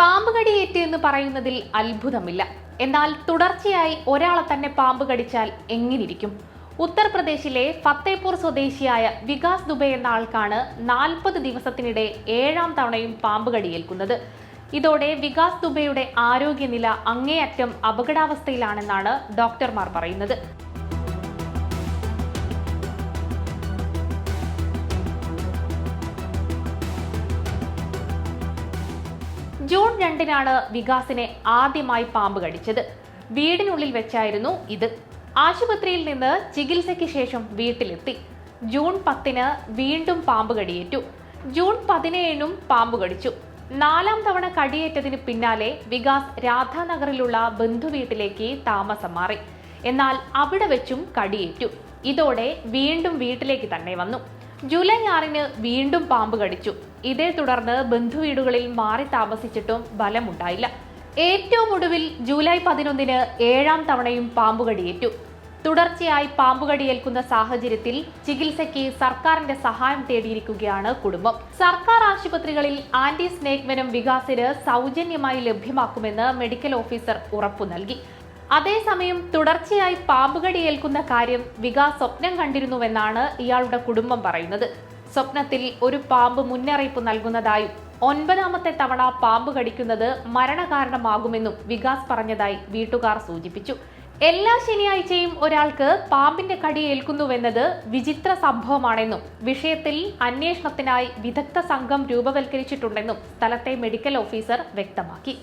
പാമ്പ് കടിയേറ്റ് എന്ന് പറയുന്നതിൽ അത്ഭുതമില്ല. എന്നാൽ തുടർച്ചയായി ഒരാളെ തന്നെ പാമ്പ് കടിച്ചാൽ എങ്ങനിരിക്കും ഉത്തർപ്രദേശിലെ ഫത്തേപൂർ സ്വദേശിയായ വികാസ് ദുബെ എന്ന ആൾക്കാണ് നാൽപ്പത് ദിവസത്തിനിടെ ഏഴാം തവണയും പാമ്പ് കടിയേൽക്കുന്നത്. ഇതോടെ വികാസ് ദുബെയുടെ ആരോഗ്യനില അങ്ങേയറ്റം അപകടാവസ്ഥയിലാണെന്നാണ് ഡോക്ടർമാർ പറയുന്നത്. ജൂൺ രണ്ടിനാണ് വികാസിനെ ആദ്യമായി പാമ്പ് കടിച്ചത്. വീടിനുള്ളിൽ വെച്ചായിരുന്നു ഇത്. ആശുപത്രിയിൽ നിന്ന് ചികിത്സയ്ക്ക് ശേഷം വീട്ടിലെത്തി. ജൂൺ പത്തിന് വീണ്ടും പാമ്പ് കടിയേറ്റു. ജൂൺ പതിനേഴിനും പാമ്പ് കടിച്ചു. നാലാം തവണ കടിയേറ്റതിന് പിന്നാലെ വികാസ് രാധാനഗറിലുള്ള ബന്ധുവീട്ടിലേക്ക് താമസം മാറി. എന്നാൽ അവിടെ വെച്ചും കടിയേറ്റു. ഇതോടെ വീണ്ടും വീട്ടിലേക്ക് തന്നെ വന്നു. ജൂലൈ ആറിന് വീണ്ടും പാമ്പ് കടിച്ചു. ഇതേ തുടർന്ന് ബന്ധുവീടുകളിൽ മാറി താമസിച്ചിട്ടും ഫലമുണ്ടായില്ല ഏറ്റവും ഒടുവിൽ ജൂലൈ പതിനൊന്നിന് ഏഴാം തവണയും പാമ്പ് കടിയേറ്റു. തുടർച്ചയായി പാമ്പ് കടിയേൽക്കുന്ന സാഹചര്യത്തിൽ ചികിത്സയ്ക്ക് സർക്കാരിന്റെ സഹായം തേടിയിരിക്കുകയാണ് കുടുംബം. സർക്കാർ ആശുപത്രികളിൽ ആന്റി സ്നേക് വെനം വികാസിന് സൗജന്യമായി ലഭ്യമാക്കുമെന്ന് മെഡിക്കൽ ഓഫീസർ ഉറപ്പു നൽകി. അതേസമയം തുടർച്ചയായി പാമ്പുകടി ഏൽക്കുന്ന കാര്യം വികാസ് സ്വപ്നം കണ്ടിരുന്നുവെന്നാണ് ഇയാളുടെ കുടുംബം പറയുന്നത്. സ്വപ്നത്തിൽ ഒരു പാമ്പ് മുന്നറിയിപ്പ് നൽകുന്നതായും ഒൻപതാമത്തെ തവണ പാമ്പ് കടിക്കുന്നത് മരണകാരണമാകുമെന്നും വികാസ് പറഞ്ഞതായി വീട്ടുകാർ സൂചിപ്പിച്ചു. എല്ലാ ശനിയാഴ്ചയും ഒരാൾക്ക് പാമ്പിന്റെ കടി ഏൽക്കുന്നുവെന്നത് വിചിത്ര സംഭവമാണെന്നും വിഷയത്തിൽ അന്വേഷണത്തിനായി വിദഗ്ധ സംഘം രൂപവൽക്കരിച്ചിട്ടുണ്ടെന്നും സ്ഥലത്തെ മെഡിക്കൽ ഓഫീസർ വ്യക്തമാക്കി.